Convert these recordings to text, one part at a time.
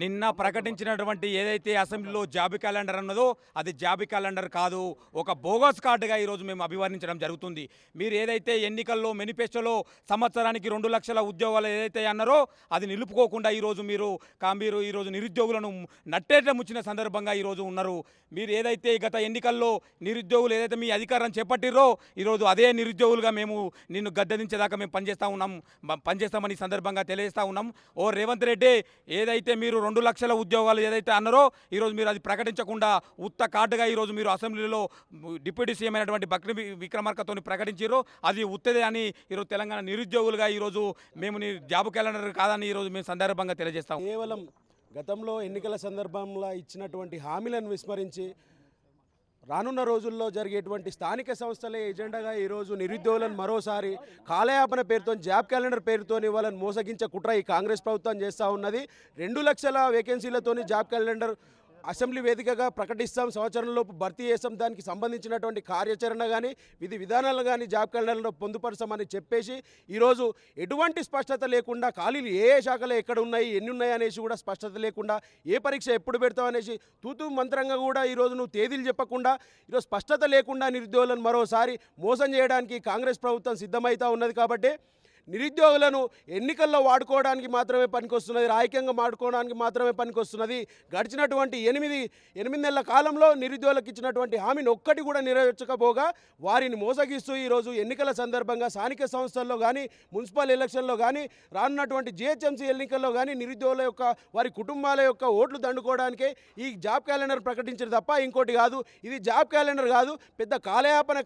నిన్న ప్రకటించినటువంటి ఏదైతే అసెంబ్లీలో జాబి క్యాలెండర్ అన్నదో అది జాబి క్యాలెండర్ కాదు ఒక బోగస్ కార్డుగా ఈరోజు మేము అభివర్ణించడం జరుగుతుంది. మీరు ఏదైతే ఎన్నికల్లో మెనిఫెస్టోలో సంవత్సరానికి రెండు లక్షల ఉద్యోగాలు ఏదైతే అన్నారో అది నిలుపుకోకుండా ఈరోజు మీరు మీరు ఈరోజు నిరుద్యోగులను నట్టేట ముచ్చిన సందర్భంగా ఈరోజు ఉన్నారు. మీరు ఏదైతే గత ఎన్నికల్లో నిరుద్యోగులు ఏదైతే మీ అధికారం చేపట్టిరో ఈరోజు అదే నిరుద్యోగులుగా మేము నిన్ను గద్దెదించేదాకా మేము పనిచేస్తూ ఉన్నాం పనిచేస్తామని సందర్భంగా తెలియజేస్తూ ఉన్నాం. ఓ రేవంత్ రెడ్డి ఏదైతే మీరు రెండు లక్షల ఉద్యోగాలు ఏదైతే అన్నారో ఈరోజు మీరు అది ప్రకటించకుండా ఉత్త కార్డుగా ఈరోజు మీరు అసెంబ్లీలో డిప్యూటీ సీఎం అయినటువంటి బక్రి విక్రమార్కతో ప్రకటించారు అది ఉత్తదే అని ఈరోజు తెలంగాణ నిరుద్యోగులుగా ఈరోజు మేము జాబ్ క్యాలెండర్ కాదని ఈరోజు మేము సందర్భంగా తెలియజేస్తాం. కేవలం గతంలో ఎన్నికల సందర్భంలో ఇచ్చినటువంటి హామీలను విస్మరించి రానున్న రోజుల్లో జరిగేటువంటి స్థానిక సంస్థలే ఎజెండాగా ఈరోజు నిరుద్యోగులను మరోసారి కాలయాపన పేరుతో జాబ్ క్యాలెండర్ పేరుతో వాళ్ళని మోసగించే కుట్ర ఈ కాంగ్రెస్ ప్రభుత్వం చేస్తూ ఉన్నది. రెండు లక్షల వేకెన్సీలతోని జాబ్ క్యాలెండర్ అసెంబ్లీ వేదికగా ప్రకటిస్తాం సంవత్సరంలోపు భర్తీ చేస్తాం దానికి సంబంధించినటువంటి కార్యాచరణ కానీ విధి విధానాలు కానీ జాబ్ క్యాలెండర్లో పొందుపరచామని చెప్పేసి ఈరోజు ఎటువంటి స్పష్టత లేకుండా ఖాళీలు ఏ ఏ శాఖలు ఎక్కడ ఉన్నాయి ఎన్ని ఉన్నాయి అనేసి కూడా స్పష్టత లేకుండా ఏ పరీక్ష ఎప్పుడు పెడతావు అనేసి తూతు మంత్రంగా కూడా ఈరోజు నువ్వు తేదీలు చెప్పకుండా ఈరోజు స్పష్టత లేకుండా నిరుద్యోగులను మరోసారి మోసం చేయడానికి కాంగ్రెస్ ప్రభుత్వం సిద్ధమవుతా ఉన్నది కాబట్టి నిరుద్యోగులను ఎన్నికల్లో వాడుకోవడానికి మాత్రమే పనికొస్తున్నది రాజకీయంగా వాడుకోవడానికి మాత్రమే పనికొస్తున్నది. గడిచినటువంటి ఎనిమిది ఎనిమిది నెలల కాలంలో నిరుద్యోగులకు ఇచ్చినటువంటి హామీని ఒక్కటి కూడా నెరవేర్చకపోగా వారిని మోసగిస్తూ ఈరోజు ఎన్నికల సందర్భంగా స్థానిక సంస్థల్లో కానీ మున్సిపల్ ఎలక్షన్లో కానీ రానున్నటువంటి జిహెచ్ఎంసీ ఎన్నికల్లో కానీ నిరుద్యోగుల యొక్క వారి కుటుంబాల యొక్క ఓట్లు దండుకోవడానికే ఈ జాబ్ క్యాలెండర్ ప్రకటించారు తప్ప ఇంకోటి కాదు. ఇది జాబ్ క్యాలెండర్ కాదు. పెద్ద కాలయాపన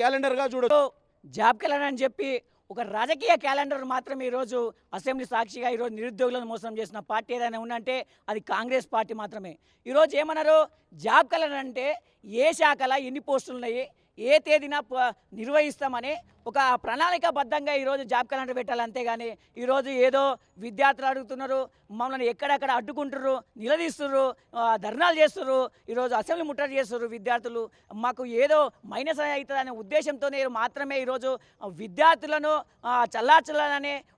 క్యాలెండర్గా చూడదు జాబ్ క్యాలెండర్ అని చెప్పి ఒక రాజకీయ క్యాలెండర్ మాత్రం ఈరోజు అసెంబ్లీ సాక్షిగా ఈరోజు నిరుద్యోగులను మోసం చేసిన పార్టీ ఏదైనా ఉందంటే అది కాంగ్రెస్ పార్టీ మాత్రమే. ఈరోజు ఏమన్నారు? జాబ్ కలర్ అంటే ఏ శాఖల ఎన్ని పోస్టులు ఉన్నాయి ఏ తేదీన ప- నిర్వహిస్తామని ఒక ప్రణాళికాబద్ధంగా ఈరోజు జాబ్ క్యాలెండర్ పెట్టాలి అంతేగాని ఈరోజు ఏదో విద్యార్థులు అడుగుతున్నారు మమ్మల్ని ఎక్కడెక్కడ అడ్డుకుంటున్నారు నిలదీస్తున్నారు ధర్నాలు చేస్తున్నారు ఈరోజు అసెంబ్లీ ముట్టడి చేస్తున్నారు విద్యార్థులు. మాకు ఏదో మైనస్ అవుతుంది అనే ఉద్దేశంతో మాత్రమే ఈరోజు విద్యార్థులను ఆ,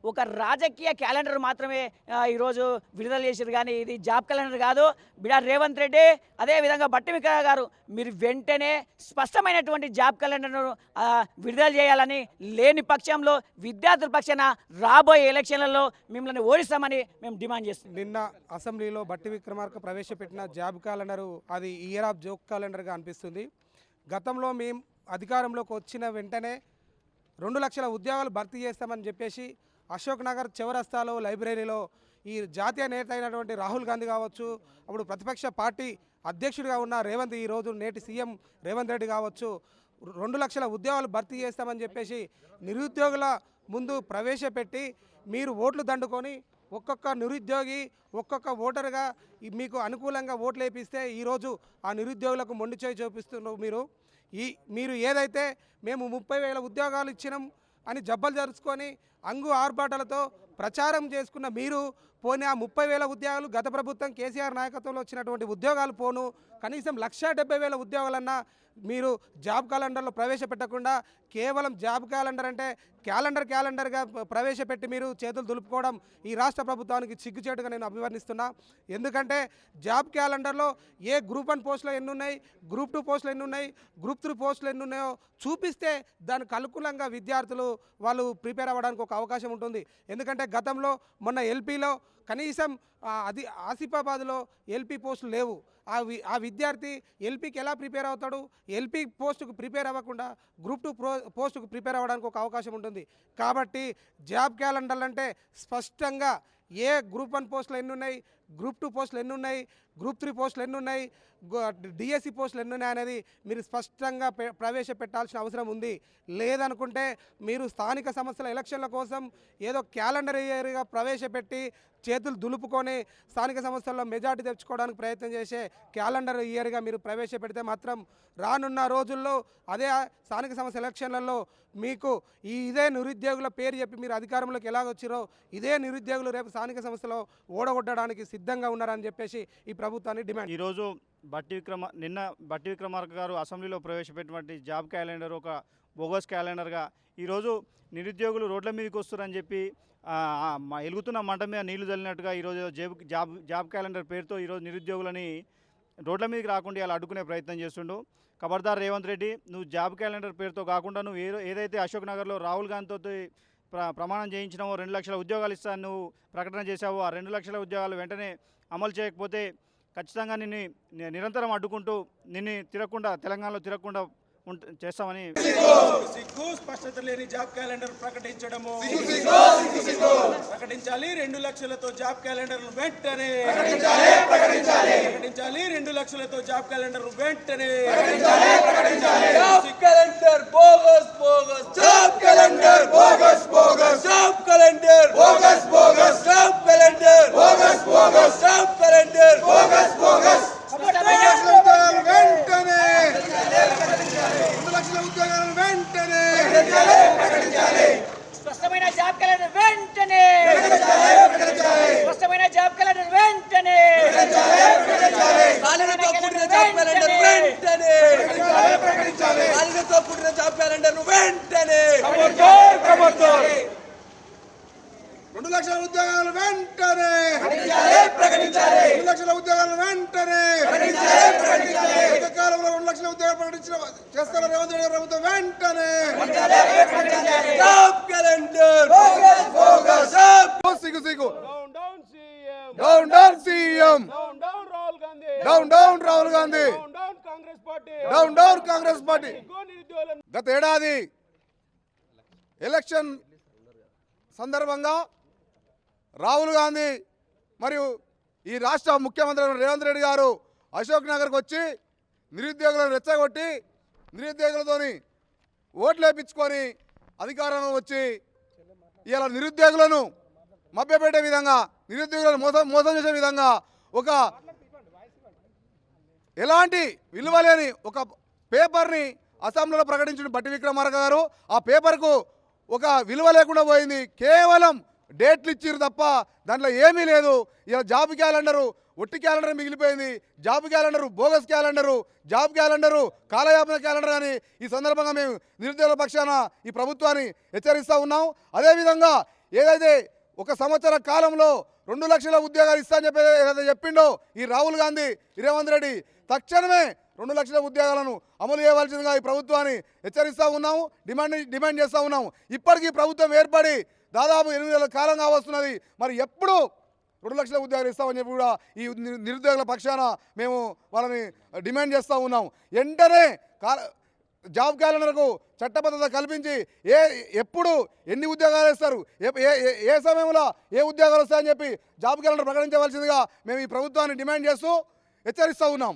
ఒక రాజకీయ క్యాలెండర్ మాత్రమే ఈరోజు విడుదల చేసారు కానీ ఇది జాబ్ క్యాలెండర్ కాదు. బిడా రేవంత్ రెడ్డి అదేవిధంగా బట్టి విక్రమ గారు మీరు వెంటనే స్పష్టమైనటువంటి జాబ్ క్యాలెండర్ను విడుదల చేయాలని లేని పక్షంలో విద్యార్థుల పక్షాన రాబోయే ఎలక్షన్లలో మిమ్మల్ని ఓడిస్తామని మేము డిమాండ్ చేస్తున్నాం. నిన్న అసెంబ్లీలో బట్టి విక్రమార్క ప్రవేశపెట్టిన జాబ్ క్యాలెండరు అది ఇయర్ ఆఫ్ జోక్ క్యాలెండర్గా అనిపిస్తుంది. గతంలో మేము అధికారంలోకి వచ్చిన వెంటనే రెండు లక్షల ఉద్యోగాలు భర్తీ చేస్తామని చెప్పేసి అశోక్ నగర్ చివరస్తాలో లైబ్రరీలో ఈ జాతీయ నేత అయినటువంటి రాహుల్ గాంధీ కావచ్చు అప్పుడు ప్రతిపక్ష పార్టీ అధ్యక్షుడిగా ఉన్న రేవంత్ ఈరోజు నేటి సీఎం రేవంత్ రెడ్డి కావచ్చు రెండు లక్షల ఉద్యోగాలు భర్తీ చేస్తామని చెప్పేసి నిరుద్యోగుల ముందు ప్రవేశపెట్టి మీరు ఓట్లు దండుకొని ఒక్కొక్క నిరుద్యోగి ఒక్కొక్క ఓటరుగా మీకు అనుకూలంగా ఓట్లు వేపిస్తే ఈరోజు ఆ నిరుద్యోగులకు మొండి చేయి చూపిస్తున్నారు మీరు. ఈ మీరు ఏదైతే మేము ముప్పై వేల ఉద్యోగాలు ఇచ్చినాం అని జబ్బలు జరుచుకొని అంగు ఆర్భాటాలతో ప్రచారం చేసుకున్న మీరు పోనీ ఆ ముప్పై వేల ఉద్యోగాలు గత ప్రభుత్వం కేసీఆర్ నాయకత్వంలో వచ్చినటువంటి ఉద్యోగాలు పోను కనీసం లక్షా డెబ్బై వేల ఉద్యోగాలన్నా మీరు జాబ్ క్యాలెండర్లో ప్రవేశపెట్టకుండా కేవలం జాబ్ క్యాలెండర్ అంటే క్యాలెండర్ క్యాలెండర్గా ప్రవేశపెట్టి మీరు చేతులు దులుపుకోవడం ఈ రాష్ట్ర ప్రభుత్వానికి సిగ్గుచేటుగా నేను అభివర్ణిస్తున్నా. ఎందుకంటే జాబ్ క్యాలెండర్లో ఏ గ్రూప్ వన్ పోస్టులు ఎన్ని ఉన్నాయి గ్రూప్ టూ పోస్టులు ఎన్ని ఉన్నాయి గ్రూప్ త్రీ పోస్టులు ఎన్ని ఉన్నాయో చూపిస్తే దానికి అనుకూలంగా విద్యార్థులు వాళ్ళు ప్రిపేర్ అవ్వడానికి ఒక అవకాశం ఉంటుంది. ఎందుకంటే గతంలో మొన్న ఎల్పీలో కనీసం అది ఆసిఫాబాద్లో ఎల్పీ పోస్టులు లేవు. ఆ వి ఆ విద్యార్థి ఎల్పీకి ఎలా ప్రిపేర్ అవుతాడు? ఎల్పీ పోస్టుకు ప్రిపేర్ అవ్వకుండా గ్రూప్ టూ ప్రో పోస్టుకు ప్రిపేర్ అవ్వడానికి ఒక అవకాశం ఉంటుంది. కాబట్టి జాబ్ క్యాలెండర్లు అంటే స్పష్టంగా ఏ గ్రూప్ వన్ పోస్టులు ఎన్ని ఉన్నాయి? గ్రూప్ టూ పోస్టులు ఎన్ని ఉన్నాయి గ్రూప్ త్రీ పోస్టులు ఎన్ని ఉన్నాయి డిఎస్సి పోస్టులు ఎన్ని ఉన్నాయి అనేది మీరు స్పష్టంగా పె- ప్రవేశపెట్టాల్సిన అవసరం ఉంది. లేదనుకుంటే మీరు స్థానిక సంస్థల ఎలక్షన్ల కోసం ఏదో క్యాలెండర్ ఇయర్గా ప్రవేశపెట్టి చేతులు దులుపుకొని స్థానిక సంస్థల్లో మెజార్టీ తెచ్చుకోవడానికి ప్రయత్నం చేసే క్యాలెండర్ ఇయర్గా మీరు ప్రవేశపెడితే మాత్రం రానున్న రోజుల్లో అదే స్థానిక సంస్థ ఎలక్షన్లలో మీకు ఈ ఇదే నిరుద్యోగుల పేరు చెప్పి మీరు అధికారంలోకి ఎలాగొచ్చారో ఇదే నిరుద్యోగులు రేపు స్థానిక సంస్థలో ఓడగొట్టడానికి సిద్ధంగా ఉన్నారని చెప్పేసి ఈ ప్రభుత్వాన్ని డిమాండ్ ఈరోజు బట్టి విక్రమ నిన్న బట్టి విక్రమార్క గారు అసెంబ్లీలో ప్రవేశపెట్టినటువంటి జాబ్ క్యాలెండర్ ఒక బోగస్ క్యాలెండర్గా ఈరోజు నిరుద్యోగులు రోడ్ల మీదకి వస్తారని చెప్పి మా ఎలుగుతున్న మంట మీద నీళ్ళు చల్లినట్టుగా ఈరోజు జాబ్ జాబ్ జాబ్ క్యాలెండర్ పేరుతో ఈరోజు నిరుద్యోగులని రోడ్ల మీదకి రాకుండా ఇలా అడ్డుకునే ప్రయత్నం చేస్తుండు. ఖబర్దార్ రేవంత్ రెడ్డి నువ్వు జాబ్ క్యాలెండర్ పేరుతో కాకుండా నువ్వు ఏదైతే అశోక్ నగర్లో రాహుల్ గాంధీతో ప్రమాణం చేయించినావో రెండు లక్షల ఉద్యోగాలు ఇస్తాను నువ్వు ప్రకటన చేశావో ఆ రెండు లక్షల ఉద్యోగాలు వెంటనే అమలు చేయకపోతే ఖచ్చితంగా నిన్ను ని- నిరంతరం అడ్డుకుంటూ నిన్ను తిరగకుండా తెలంగాణలో తిరగకుండా ఉంట చేస్తామని సిగ్గు స్పష్టత లేని జాబ్ క్యాలెండర్ ప్రకటించడము. ప్రకటించాలి రెండు లక్షలతో జాబ్ క్యాలెండర్ వెంటనే ప్రకటించాలి. లక్షలతో జాబ్ క్యాలెండర్ వెంటనే job calendar bogus bogus. Job calendar bogus bogus. Job calendar bogus bogus. Job calendar bogus bogus job calendar bogus bogus ఉద్యోగాలు వెంటనే రెండు లక్షల ఉద్యోగాలు వెంటనే స్పష్టమైన జాబ్ క్యాలెండర్ వెంటనే స్పష్టమైన జాబ్ క్యాలెండర్ వెంటనే ఖాళీలతో కూడిన జాబ్ క్యాలెండర్ వెంటనే కూడిన జాబ్ క్యాలెండర్ వెంటనే రెండు లక్షల ఉద్యోగాలు వెంటనే. ప్రకటించాలి. రెండు లక్షల ఉద్యోగాలు వెంటనే. ప్రకటించాలి. కాలంలో రెండు లక్షల ఉద్యోగాలు ప్రకటించిన చేస్తున్న రేవంత్ రెడ్డి గారి ప్రభుత్వం వెంటనే. Job calendar. సిగ్గు సిగ్గు down down Rahul Gandhi down down Congress party గత ఏడాది ఎలక్షన్ సందర్భంగా రాహుల్ గాంధీ మరియు ఈ రాష్ట్ర ముఖ్యమంత్రి రేవంత్ రెడ్డి గారు అశోక్ నగర్కి వచ్చి నిరుద్యోగులను రెచ్చగొట్టి నిరుద్యోగులతోని ఓట్లు వేయించుకొని అధికారంలో వచ్చి ఇలా నిరుద్యోగులను మభ్యపెట్టే విధంగా నిరుద్యోగులను మోసం మోసం చేసే విధంగా ఒక ఎలాంటి విలువ లేని ఒక పేపర్ని అసెంబ్లీలో ప్రకటించిన బట్టి విక్రమార్క గారు ఆ పేపర్కు ఒక విలువ లేకుండా పోయింది. కేవలం డేట్లు ఇచ్చిర్రు తప్ప దాంట్లో ఏమీ లేదు. ఇలా జాబ్ క్యాలెండరు ఒట్టి క్యాలెండర్ మిగిలిపోయింది. Job calendar bogus calendar job calendar కాలయాపన క్యాలెండర్ అని ఈ సందర్భంగా మేము నిరుద్యోగుల పక్షాన ఈ ప్రభుత్వాన్ని హెచ్చరిస్తూ ఉన్నాం. అదేవిధంగా ఏదైతే ఒక సంవత్సర కాలంలో రెండు లక్షల ఉద్యోగాలు ఇస్తా అని చెప్పి ఏదైతే చెప్పిండో ఈ రాహుల్ గాంధీ రేవంత్ రెడ్డి తక్షణమే రెండు లక్షల ఉద్యోగాలను అమలు చేయవలసిందిగా ఈ ప్రభుత్వాన్ని హెచ్చరిస్తూ ఉన్నాము డిమాండ్ డిమాండ్ చేస్తూ ఉన్నాము. ఇప్పటికీ ప్రభుత్వం ఏర్పడి దాదాపు ఎనిమిది నెలల కాలంగా వస్తున్నది మరి ఎప్పుడు రెండు లక్షల ఉద్యోగాలు ఇస్తామని చెప్పి కూడా ఈ నిరుద్యోగుల పక్షాన మేము వాళ్ళని డిమాండ్ చేస్తూ ఉన్నాం వెంటనే కాల జాబ్ క్యాలెండర్కు చట్టబద్ధత కల్పించి ఏ ఎప్పుడు ఎన్ని ఉద్యోగాలు ఇస్తారు ఏ- సమయంలో ఏ ఉద్యోగాలు వస్తాయని చెప్పి జాబ్ క్యాలెండర్ ప్రకటించవలసిందిగా మేము ఈ ప్రభుత్వాన్ని డిమాండ్ చేస్తూ హెచ్చరిస్తూ ఉన్నాం.